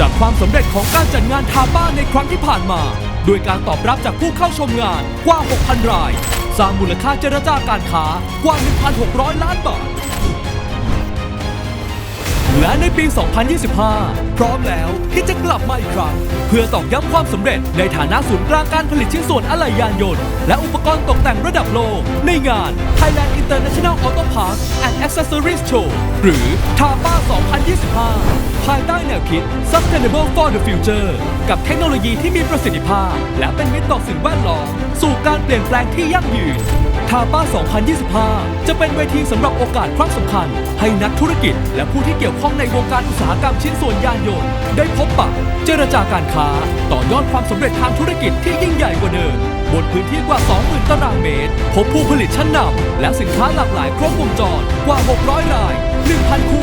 จากความสำเร็จของการจัดงานทาบ้านในครั้งที่ผ่านมา โดยการตอบรับจากผู้เข้าชมงานกว่า 6,000 ราย สร้างมูลค่าเจรจาการค้ากว่า 1,600 ล้านบาท และในปี 2025 พร้อมแล้วที่จะกลับมาอีกครั้ง เพื่อตอกย้ำความสำเร็จในฐานะศูนย์กลางการผลิตชิ้นส่วนอะไหล่ยานยนต์ และอุปกรณ์ตกแต่งระดับโลก ในงาน Thailand International Auto Parts and Accessories Show หรือ TAPA 2025 ภายใต้แนวคิด Sustainable for the Future กับเทคโนโลยีที่มีประสิทธิภาพ และเป็นมิตรต่อสิ่งแวดล้อมสู่การเปลี่ยนแปลงที่ยั่งยืน ทาป้า 2025 จะเป็นเวทีสำหรับโอกาสครั้งสำคัญ ให้นักธุรกิจ และผู้ที่เกี่ยวข้องในวงการอุตสาหกรรมชิ้นส่วนยานยนต์ ได้พบปะ เจรจาการค้า ต่อยอดความสำเร็จทางธุรกิจที่ยิ่งใหญ่กว่าเดิมบนพื้นที่กว่า 20,000 ตารางเมตร พบผู้ผลิตชั้นนำและสินค้าหลากหลายครบวงจรกว่า 600 ราย 1,000คู่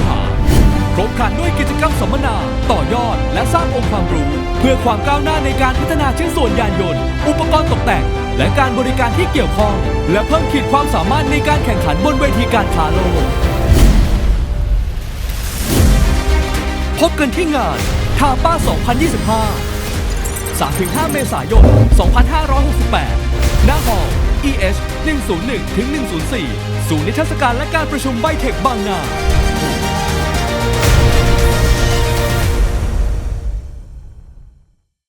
หาครบครันด้วยกิจกรรมสัมมนา ต่อยอด และสร้างองค์ความรู้ เพื่อความก้าวหน้าในการพัฒนาชิ้นส่วนยานยนต์ อุปกรณ์ตกแต่ง และการบริการที่เกี่ยวข้อง และเพิ่มขีดความสามารถในการแข่งขันบนเวทีการค้าโลกพบกันที่งานทาป้า 2025 3-5 เมษายน 2568 หน้าหอ EH 101 104 ศูนย์นิทรรศการและการประชุมไบเทคบางนา